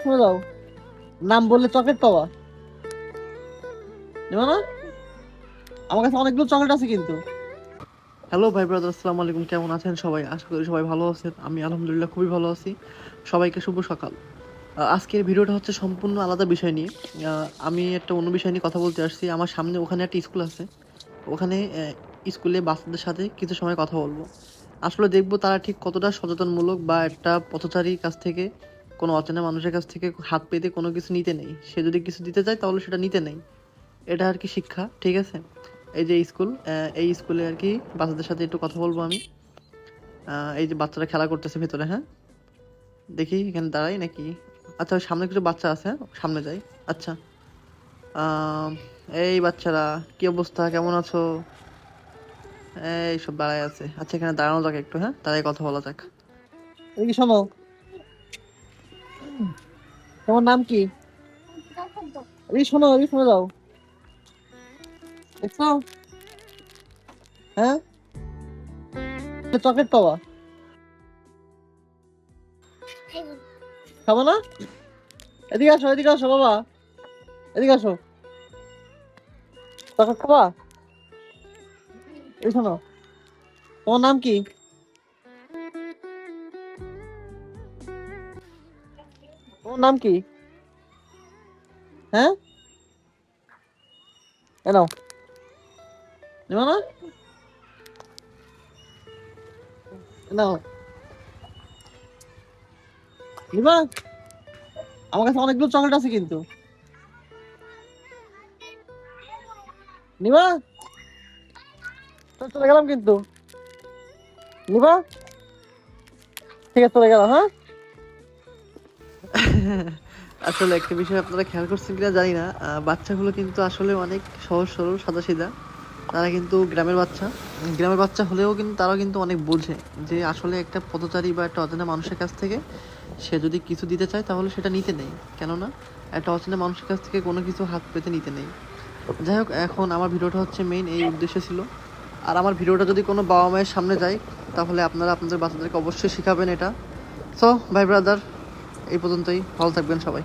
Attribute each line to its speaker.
Speaker 1: শুনে দাও নাম বললে চকলেট পাওয়া নেবা না? আমার কাছে অনেকগুলো চকলেট আছে কিন্তু। হ্যালো ভাই ব্রাদার আসসালামু আলাইকুম, কেমন আছেন সবাই? আশা করি সবাই ভালো আছেন। আমি আলহামদুলিল্লাহ খুবই ভালো আছি। সবাইকে শুভ সকাল। আজকের ভিডিওটা হচ্ছে সম্পূর্ণ আলাদা বিষয় নিয়ে। আমি একটা অন্য বিষয় নিয়ে কথা বলতে আসছি। আমার সামনে ওখানে একটা স্কুল আছে। ওখানে স্কুলে বাচ্চাদের সাথে কিছু সময় কথা বলব। আসলে দেখব তারা ঠিক কতটা সচেতনমূলক বা একটা পথচারীর কাছ থেকে কোনো অচেনা মানুষের কাছ থেকে হাত পেতে কোনো কিছু নিতে নেই। সে যদি কিছু দিতে চায়, তাহলে সেটা নিতে নেই। এটা আর কি শিক্ষা, ঠিক আছে? এই যে স্কুল এই স্কুলে আর কি বাচ্চাদের সাথে একটু কথা বলব আমি। এই যে বাচ্চারা খেলা করতেছে ভেতরে হ্যাঁ? দেখি, এখানে দাঁড়াই নাকি? আচ্ছা সামনে কিছু বাচ্চা আছে হ্যাঁ? সামনে যাই। আচ্ছা। এই বাচ্চারা, কি অবস্থা? কেমন আছো? এই সব দাঁড়ায় আছে। আচ্ছা এখানে দাঁড়ানো যাক একটু হ্যাঁ? দাঁড়ায় কথা বলা যাক। এদিকে শোনো তোমার নাম কি? এই শোনো এই শোনো দাও। দেখছ? হ্যাঁ? চকলেট পাওয়া। খাব না? এদিকে আসো এদিকে আসো, বাবা। এদিকে আসো। চকলেট খাবা? এই শোনো। তোমার নাম কি? তোমার নাম কি? হ্যাঁ? নাও। নেবা না? নাও। নিবা? আমার কাছে অনেকগুলো চকলেট আছে কিন্তু। নিবা? চলে গেলাম কিন্তু। নিবা? ঠিক আছে, চলে গেলাম হ্যাঁ? আসলে একটা বিষয় আপনারা খেয়াল করছেন কিনা জানি না। বাচ্চাগুলো কিন্তু আসলে অনেক সহজ, সরল সাদা সিধা তারা কিন্তু গ্রামের বাচ্চা। গ্রামের বাচ্চা হলেও কিন্তু তারাও কিন্তু অনেক বোঝে যে আসলে একটা পথচারী বা একটা অচেনা মানুষের কাছ থেকে সে যদি কিছু দিতে চায় তাহলে সেটা নিতে নেই। কেননা একটা অচেনা মানুষের কাছ থেকে কোনো কিছু হাত পেতে নিতে নেই। যাই হোক, এখন আমার ভিডিওটা হচ্ছে মেইন এই উদ্দেশ্য ছিল। আর আমার ভিডিওটা যদি কোনো বাবা মায়ের সামনে যায়, তাহলে আপনারা আপনাদের বাচ্চাদেরকে অবশ্যই শেখাবেন এটা। সো ভাই ব্রাদার এই পর্যন্তই। ভালো থাকবেন সবাই।